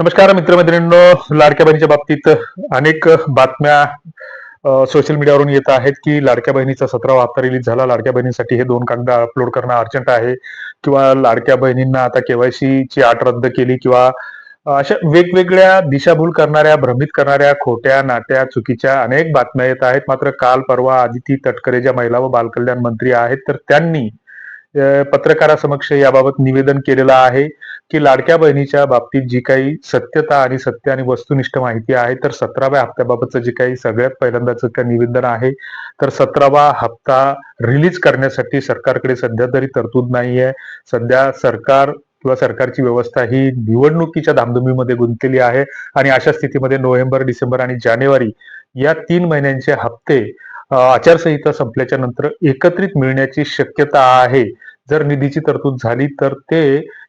नमस्कार मित्रमैत्रिणींनो. लाडक्या बहिणीच्या बाबतीत अनेक बातम्या सोशल मीडियावरून येत आहेत की लाडक्या बहिणीचा सतरावा हप्ता रिलीज झाला. लाडक्या बहिणीसाठी हे दोन कागद अपलोड करणं अर्जंट आहे. किंवा लाडक्या बहिणींना आता केवायसी ची आट रद्द केली किंवा अशा वेगवेगळ्या दिशाभूल करणाऱ्या भ्रमित करणाऱ्या खोट्या नाट्या चुकीच्या अनेक बातम्या येत आहेत. मात्र काल परवा आदिती तटकरे ज्या महिला व बालकल्याण मंत्री आहेत तर त्यांनी पत्रकारासमक्ष याबाबत निवेदन केलेलं आहे. की लाडक्या बहिणीच्या बाबतीत जी काही सत्यता आणि सत्य आणि वस्तुनिष्ठ माहिती आहे तर सतराव्या हप्त्याबाबतचं जे काही सगळ्यात पहिल्यांदाच त्या निवेदन आहे तर सतरावा हप्ता रिलीज करण्यासाठी सरकारकडे सध्या तरी तरतूद नाहीये. सध्या सरकार किंवा सरकारची व्यवस्था ही निवडणुकीच्या धामधुमीमध्ये गुंतलेली आहे आणि अशा स्थितीमध्ये नोव्हेंबर डिसेंबर आणि जानेवारी या तीन महिन्यांचे हप्ते आचारसंहिता संपल्याच्या नंतर एकत्रित मिळण्याची शक्यता आहे. जर निधीची तरतूद झाली तर ते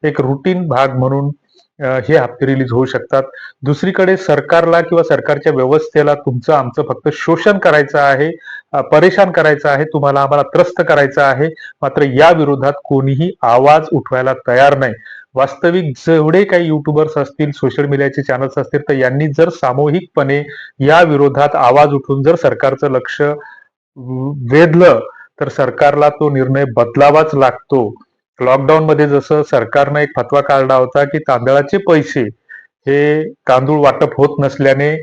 एक रुटीन भाग म्हणून हे हप्ते रिलीज होऊ शकतात. दुसरीकडे सरकारला किंवा सरकारच्या व्यवस्थेला तुमचं आमचं फक्त शोषण करायचं आहे परेशान करायचं आहे तुम्हाला आम्हाला त्रस्त करायचं आहे मात्र या विरोधात कोणीही आवाज उठवायला तयार नाही. वास्तविक जेवढे काही युट्यूबर्स असतील सोशल मीडियाचे चॅनल्स असतील तर यांनी जर सामूहिकपणे या विरोधात आवाज उठून जर सरकारचं लक्ष वेधलं तर सरकारला तो निर्णय बदलावाच लागतो. लॉकडाऊन मध्ये जसं सरकारनं एक फतवा काढला होता की तांदळाचे पैसे हे तांदूळ वाटप होत नसल्याने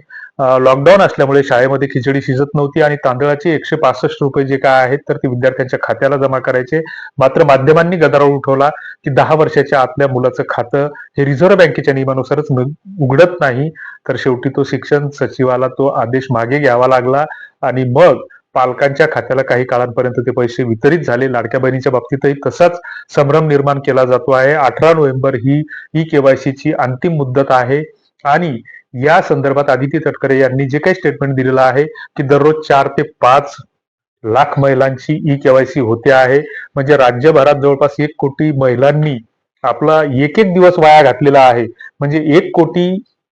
लॉकडाऊन असल्यामुळे शाळेमध्ये खिचडी शिजत नव्हती आणि तांदळाचे एकशे पासष्ट रुपये जे काय आहेत तर ते विद्यार्थ्यांच्या खात्याला जमा करायचे. मात्र माध्यमांनी गदारोळ उठवला की दहा वर्षाच्या आतल्या मुलाचं खातं हे रिझर्व्ह बँकेच्या नियमानुसारच उघडत नाही. तर शेवटी तो शिक्षण सचिवाला तो आदेश मागे घ्यावा लागला आणि मग पालकांच्या खात्याला काही काळांपर्यंत ते पैसे वितरित झाले. लाडक्या बहिणीच्या बाबतीतही तसाच संभ्रम निर्माण केला जातो आहे. अठरा नोव्हेंबर ही ई केवायसीची अंतिम मुदत आहे. आणि या संदर्भात आदिती तटकरे यांनी जे काही स्टेटमेंट दिलेलं आहे की दररोज चार ते पाच लाख महिलांची ई केवायसी होते आहे. म्हणजे राज्यभरात जवळपास एक कोटी महिलांनी आपला एक एक दिवस वाया घातलेला आहे. म्हणजे एक कोटी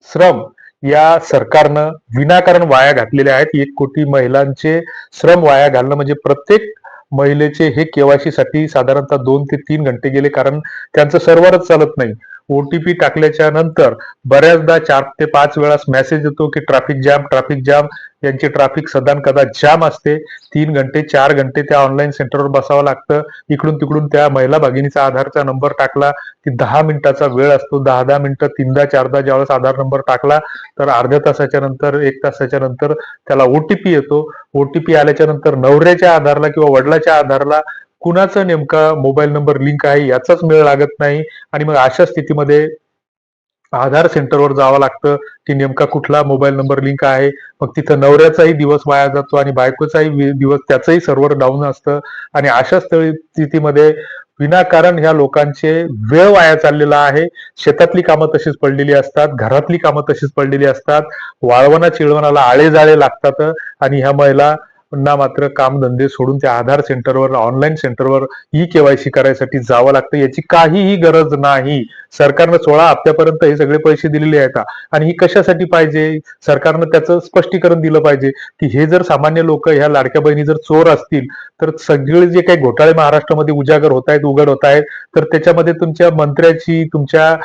श्रम या सरकारनं विनाकारण वाया घातलेल्या आहेत. एक कोटी महिलांचे श्रम वाया घालणं म्हणजे प्रत्येक महिलेचे हे केवायसी साठी साधारणतः दोन ते तीन घंटे गेले. कारण त्यांचं सर्व्हरच चालत नाही. ओटीपी टाकल्याच्या नंतर बऱ्याचदा चार ते पाच वेळा मेसेज येतो की ट्रॅफिक जॅम ट्रॅफिक जॅम यांची ट्रॅफिक सदान कदा जाम असते. तीन घंटे चार घंटे त्या ऑनलाईन सेंटरवर बसावं लागतं. इकडून तिकडून त्या महिला भगिनीचा आधारचा नंबर टाकला. की दहा मिनिटाचा वेळ असतो. दहा दहा मिनिटं तीनदा चारदा ज्यावेळेस आधार नंबर टाकला तर अर्ध्या तासाच्या नंतर एक तासाच्या नंतर त्याला ओटीपी येतो. ओटीपी आल्याच्यानंतर नवऱ्याच्या आधारला किंवा वडिलाच्या आधारला कुणाचा नेमका मोबाईल नंबर लिंक आहे याचाच मेळ लागत नाही आणि मग अशा स्थितीमध्ये आधार सेंटरवर जावं लागतं की नेमका कुठला मोबाईल नंबर लिंक आहे मग तिथं नवऱ्याचाही दिवस वाया जातो आणि बायकोचाही दिवस त्याचंही सर्व्हर डाऊन असतं. आणि अशा स्थळी- स्थितीमध्ये विनाकारण ह्या लोकांचे वेळ वाया चाललेला आहे. शेतातली कामं तशीच पडलेली असतात घरातली कामं तशीच पडलेली असतात. वाळवणा चिळवणाला आळे जाळे लागतात आणि ह्या महिला ना मात्र कामधंदे सोडून त्या आधार सेंटरवर ऑनलाईन सेंटरवर ई केवायसी करायसाठी जावं लागतं याची काहीही गरज नाही. सरकारनं सोळा हप्त्यापर्यंत हे सगळे पैसे दिलेले आहेत. आणि ही कशासाठी पाहिजे? सरकारनं त्याचं स्पष्टीकरण दिलं पाहिजे की हे जर सामान्य लोक ह्या लाडक्या बहिणी जर चोर असतील तर सगळे जे काही घोटाळे महाराष्ट्रामध्ये उजागर होत आहेत उघड होत आहेत तर त्याच्यामध्ये तुमच्या मंत्र्याची तुमच्या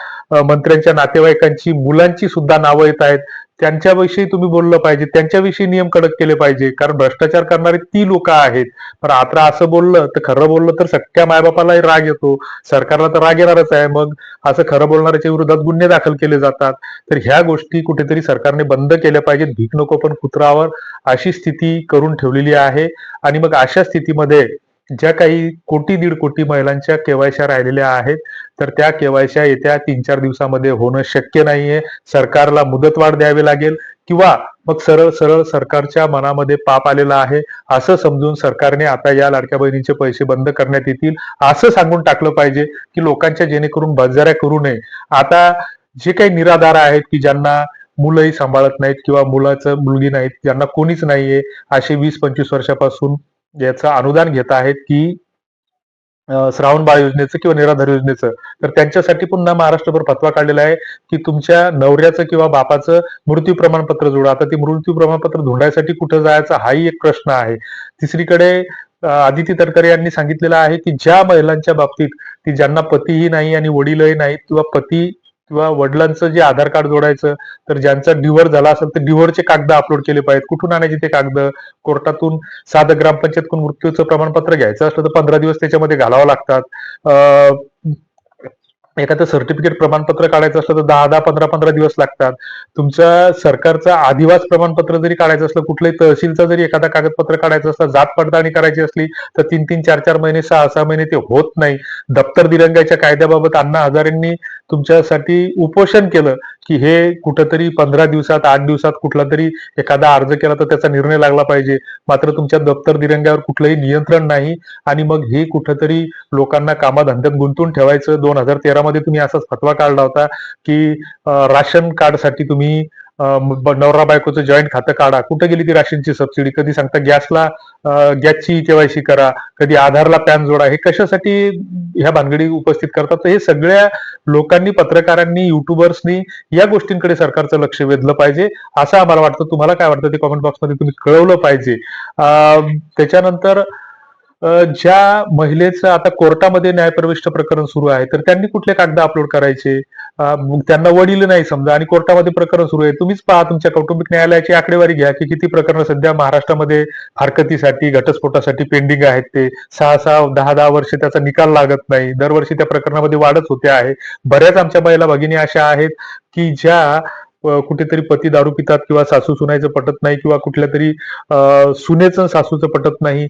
मंत्र्यांच्या नातेवाईकांची मुलांची सुद्धा नावं येत आहेत. त्यांच्याविषयी तुम्ही बोललं पाहिजे त्यांच्याविषयी नियम कडक केले पाहिजे. कारण भ्रष्टाचार करणारे ती लोक आहेत. पण आता असं बोललं तर खरं बोललं तर सख्या मायबापालाही राग येतो. सरकारला तर राग येणारच आहे. मग असं खरं बोलणाऱ्याच्या विरोधात गुन्हे दाखल केले जातात. तर ह्या गोष्टी कुठेतरी सरकारने बंद केल्या पाहिजेत. भीक नको पण कुत्रावर अशी स्थिती करून ठेवलेली आहे. आणि मग अशा स्थितीमध्ये ज्या काही कोटी दीड कोटी महिलांच्या केवायशा राहिलेल्या आहेत तर त्या केवायशा येत्या तीन चार दिवसामध्ये होणं शक्य नाहीये. सरकारला मुदतवाढ द्यावी लागेल किंवा मग सरळ सरळ सरकारच्या मनामध्ये पाप आलेला आहे असं समजून सरकारने आता या लाडक्या बहिणीचे पैसे बंद करण्यात येतील असं सांगून टाकलं पाहिजे की लोकांच्या जेणेकरून बजाऱ्या करू नये. आता जे काही निराधार आहेत की ज्यांना मुलंही सांभाळत नाहीत किंवा मुलाचं मुलगी नाहीत ज्यांना कोणीच नाहीये असे वीस पंचवीस वर्षापासून याचं अनुदान घेत आहेत की श्रावण बाळ योजनेचं किंवा निराधार योजनेचं. तर त्यांच्यासाठी पुन्हा महाराष्ट्रभर फतवा काढलेला आहे की तुमच्या नवऱ्याचं किंवा बापाचं मृत्यू प्रमाणपत्र जोडा. आता ते मृत्यू प्रमाणपत्र धुंडायसाठी कुठं जायचं हाही एक प्रश्न आहे. तिसरीकडे आदिती तरकरे यांनी सांगितलेलं आहे की ज्या महिलांच्या बाबतीत की ज्यांना पतीही नाही आणि वडीलही नाहीत किंवा पती किंवा वडिलांचं जे आधार कार्ड जोडायचं तर ज्यांचा डिव्हर झाला असेल तर डिव्हरचे कागद अपलोड केले पाहिजेत. कुठून आणायचे ते कागद? कोर्टातून साधं ग्रामपंचायतकडून मृत्यूचं प्रमाणपत्र घ्यायचं असलं तर पंधरा दिवस त्याच्यामध्ये घालावं लागतात. एखादं सर्टिफिकेट प्रमाणपत्र काढायचं असलं तर दहा दहा पंधरा पंधरा दिवस लागतात. तुमच्या सरकारचं आदिवास प्रमाणपत्र जरी काढायचं असलं कुठल्याही तहसीलचं जरी एखादा कागदपत्र काढायचं असलं जात पडताळणी करायची असली तर तीन तीन चार चार महिने सहा सहा महिने ते होत नाही. दप्तर दिरंगाईच्या कायद्याबाबत अण्णा हजारेंनी तुमच्यासाठी उपोषण केलं की हे कुठंतरी पंधरा दिवसात आठ दिवसात कुठला तरी एखादा अर्ज केला तर त्याचा निर्णय लागला पाहिजे. मात्र तुमच्या दप्तर दिरंग्यावर कुठलंही नियंत्रण नाही आणि मग हे कुठंतरी लोकांना कामाधंद्यात गुंतून ठेवायचं दोन हजार तेरा मध्ये तुम्ही असाच फतवा काढला होता की राशन कार्डसाठी तुम्ही नवरा बायकोचं जॉईंट खातं काढा. कुठे गेली ती राशनची सबसिडी? कधी सांगता गॅसला गॅसची केवायसी करा कधी आधारला पॅन जोडा हे कशासाठी ह्या भानगडी उपस्थित करतात? तर हे सगळ्या लोकांनी पत्रकारांनी युट्यूबर्सनी या गोष्टींकडे सरकारचं लक्ष वेधलं पाहिजे. असं आम्हाला वाटतं. तुम्हाला काय वाटतं ते कॉमेंट बॉक्समध्ये तुम्ही कळवलं पाहिजे. त्याच्यानंतर ज्या महिलेचं आता कोर्टामध्ये न्यायप्रविष्ट प्रकरण सुरू आहे तर त्यांनी कुठले कागद अपलोड करायचे? त्यांना वडील नाही समजा आणि कोर्टामध्ये प्रकरण सुरू आहे. तुम्हीच पहा तुमच्या कौटुंबिक न्यायालयाची आकडेवारी घ्या की किती प्रकरण सध्या महाराष्ट्रामध्ये हरकतीसाठी घटस्फोटासाठी पेंडिंग आहेत ते. सहा सहा दहा दहा वर्ष त्याचा निकाल लागत नाही. दरवर्षी त्या प्रकरणामध्ये वाढच होते आहे. बऱ्याच आमच्या महिला भगिनी अशा आहेत की ज्या कुठेतरी पती दारू पितात किंवा सासू सुनायचं पटत नाही किंवा कुठल्या तरी अ, सुनेचं सासूचं पटत नाही.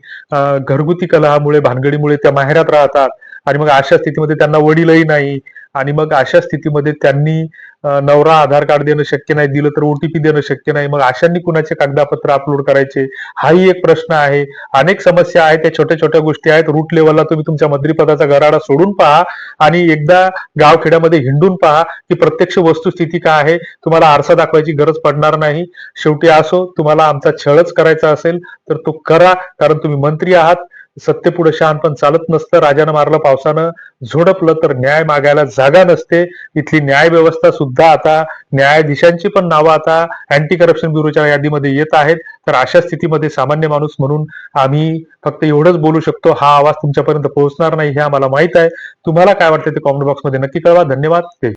घरगुती कलहामुळे भानगडीमुळे त्या माहेरात राहतात. आणि मग अशा स्थितीमध्ये त्यांना वडीलही नाही. आणि मग अशा स्थितीमध्ये त्यांनी नवरा आधार कार्ड देणं शक्य नाही दिलं तर ओटीपी देणं शक्य नाही मग अशांनी कुणाचे कागदपत्र अपलोड करायचे? हाही एक प्रश्न आहे. अनेक समस्या आहेत त्या छोट्या छोट्या गोष्टी आहेत. रूट लेवलला तुम्ही तुमच्या मंत्रीपदाचा गराडा सोडून पहा आणि एकदा गावखेड्यामध्ये हिंडून पहा की प्रत्यक्ष वस्तुस्थिती काय आहे. तुम्हाला आरसा दाखवायची गरज पडणार नाही. शेवटी असो तुम्हाला आमचा छळच करायचा असेल तर तो करा कारण तुम्ही मंत्री आहात. सत्य पुढे शान पण चालत नसतं. राजानं मारलं पावसानं झोडपलं तर न्याय मागायला जागा नसते. इथली न्याय व्यवस्था सुद्धा आता न्यायाधीशांची पण नावं आता अँटी करप्शन ब्युरोच्या यादीमध्ये येत आहेत. तर अशा स्थितीमध्ये सामान्य माणूस म्हणून आम्ही फक्त एवढंच बोलू शकतो हा आवाज तुमच्यापर्यंत पोहोचणार नाही हे आम्हाला माहीत आहे. तुम्हाला काय वाटतं ते कॉमेंट बॉक्समध्ये नक्की कळवा. धन्यवाद. ते